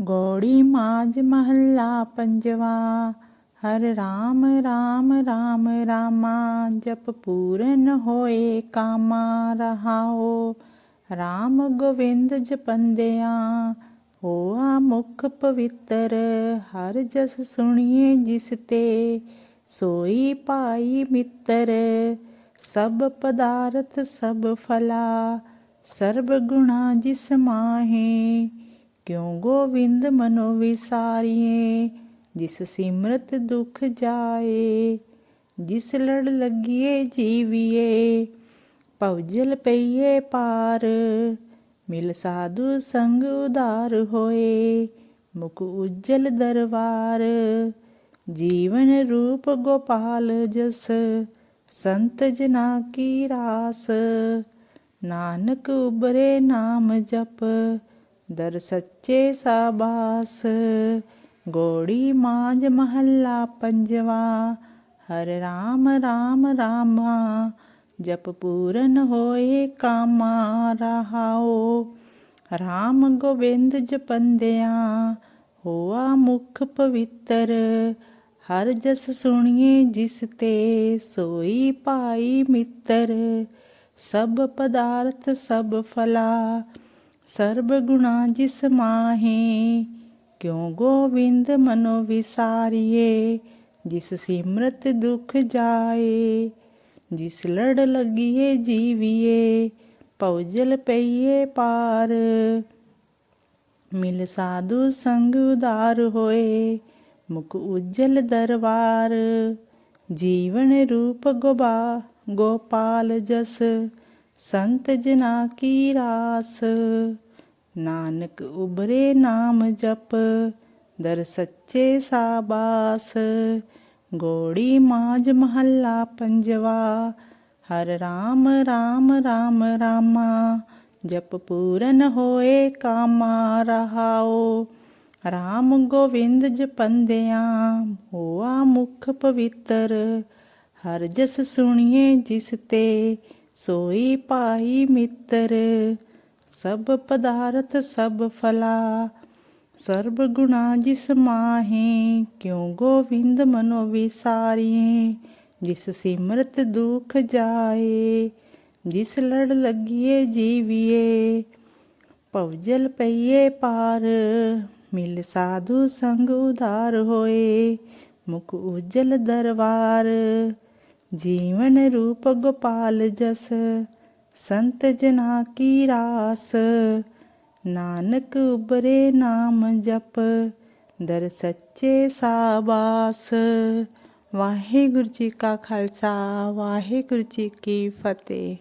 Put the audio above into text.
ਗੌੜੀ ਮਾਜ ਮਹੱਲਾ ਪੰਜਵਾ। ਹਰ ਰਾਮ ਰਾਮ ਰਾਮ, ਰਾਮਾ, ਜਪ ਪੂਰਨ ਹੋਏ ਕਾਮਾ ਰਹਾਓ। ਰਾਮ ਗੋਵਿੰਦ ਜਪੰਦਿਆਂ ਹੋਆ ਮੁਖ ਪਵਿੱਤਰ, ਹਰ ਜਸ ਸੁਣੀਏ ਜਿਸ ਤੇ, ਸੋਈ ਪਾਈ ਮਿੱਤਰ, ਸਭ ਪਦਾਰਥ ਸਭ ਫਲਾ, ਸਰਬ ਗੁਣਾ ਜਿਸ ਮਾਹੇ। ਕਿਉ ਗੋਬਿੰਦ ਮਨੋ ਵਿਸਾਰੀਏ? ਜਿਸ ਸਿਮਰਤ ਦੁਖ ਜਾਏ, ਜਿਸ ਲੜ ਲੱਗੀਏ ਜੀਵੀਏ, ਭਵਜਲ ਪਈਏ ਪਾਰ, ਮਿਲ ਸਾਧੂ ਸੰਗ ਉਦਾਰ ਹੋਏ, ਮੁਖ ਉਜਲ ਦਰਬਾਰ ਜੀਵਨ ਰੂਪ ਗੋਪਾਲ ਜਸ, ਸੰਤ ਜਨਾ ਕੀ ਰਾਸ। ਨਾਨਕ ਉਬਰੇ ਨਾਮ ਜਪ ਦਰ ਸੱਚੇ ਸਾਬਾਸ। ਗੋੜੀ ਮਾਂਜ ਮਹੱਲਾ ਪੰਜਵਾ। ਹਰ ਰਾਮ ਰਾਮ ਰਾਮਾ, ਜਪ ਪੂਰਨ ਹੋਏ ਕਾਮਾ ਰਹਾਓ। ਰਾਮ ਗੋਬਿੰਦ ਜਪੰਦਿਆਂ ਹੋਆ ਮੁਖ ਪਵਿੱਤਰ। ਹਰ ਜਸ ਸੁਣੀਏ ਜਿਸ ਤੇ ਸੋਈ ਭਾਈ ਮਿੱਤਰ। ਸਭ ਪਦਾਰਥ ਸਭ ਫਲਾ ਸਰਬ ਗੁਣਾ ਜਿਸ ਮਾਹੇ, ਕਿਉ ਗੋਵਿੰਦ ਮਨੋ ਵਿਸਾਰੀਏ, ਜਿਸ ਸਿਮਰਤ ਦੁਖ ਜਾਏ, ਜਿਸ ਲੜ ਲਗੀਏ ਜੀਵੀਏ ਭਉਜਲ ਪਈਏ ਪਾਰ। ਮਿਲ ਸਾਧੂ ਸੰਗ ਉਦਾਰ ਹੋਏ, ਮੁਖ ਉਜਲ ਦਰਬਾਰ ਜੀਵਨ ਰੂਪ ਗੋਬਾ, ਗੋਪਾਲ ਜਸ ਸੰਤ ਜਨਾ ਕੀ ਰਾਸ? ਨਾਨਕ ਉਬਰੇ ਨਾਮ ਜਪ, ਦਰ ਸੱਚੇ ਸਾਬਾਸ। ਗੋੜੀ ਮਾਜ ਮਹੱਲਾ ਪੰਜਵਾ, ਹਰ ਰਾਮ ਰਾਮ ਰਾਮ ਰਾਮਾ, ਜਪ ਪੂਰਨ ਹੋਏ ਕਾਮਾ ਰਹਾਓ। ਰਾਮ ਗੋਵਿੰਦ ਜਪੰਦਿਆ ਹੋਆ ਮੁਖ ਪਵਿੱਤਰ। ਹਰ ਜਸ ਸੁਣੀਏ ਜਿਸ ਤੇ ਸੋਈ ਪਾਈ ਮਿੱਤਰ, ਸਭ ਪਦਾਰਥ, ਸਭ ਫਲਾ। ਸਰਬ ਗੁਣਾ ਜਿਸ ਮਾਹੇ, ਕਿਉ ਗੋਵਿੰਦ ਮਨੋ ਵਿਸਾਰੀਏ? ਜਿਸ ਸਿਮਰਤ ਦੁਖ ਜਾਏ, ਜਿਸ ਲੜ ਲੱਗੀਏ ਜੀਵੀਏ। ਭਵਜਲ ਪਈਏ ਪਾਰ, ਮਿਲ ਸਾਧੂ ਸੰਗ ਉਧਾਰ ਹੋਏ। ਮੁਖ ਉਜਲ ਦਰਬਾਰ ਜੀਵਨ ਰੂਪ ਗੋਪਾਲ ਜਸ, ਸੰਤ ਜਨਾ ਕੀ ਰਾਸ। ਨਾਨਕ ਉਬਰੇ ਨਾਮ ਜਪ, ਦਰ ਸੱਚੇ ਸਾਬਾਸ। ਵਾਹਿਗੁਰੂ ਜੀ ਕਾ ਖਾਲਸਾ, ਵਾਹਿਗੁਰੂ ਜੀ ਕੀ ਫਤਿਹ।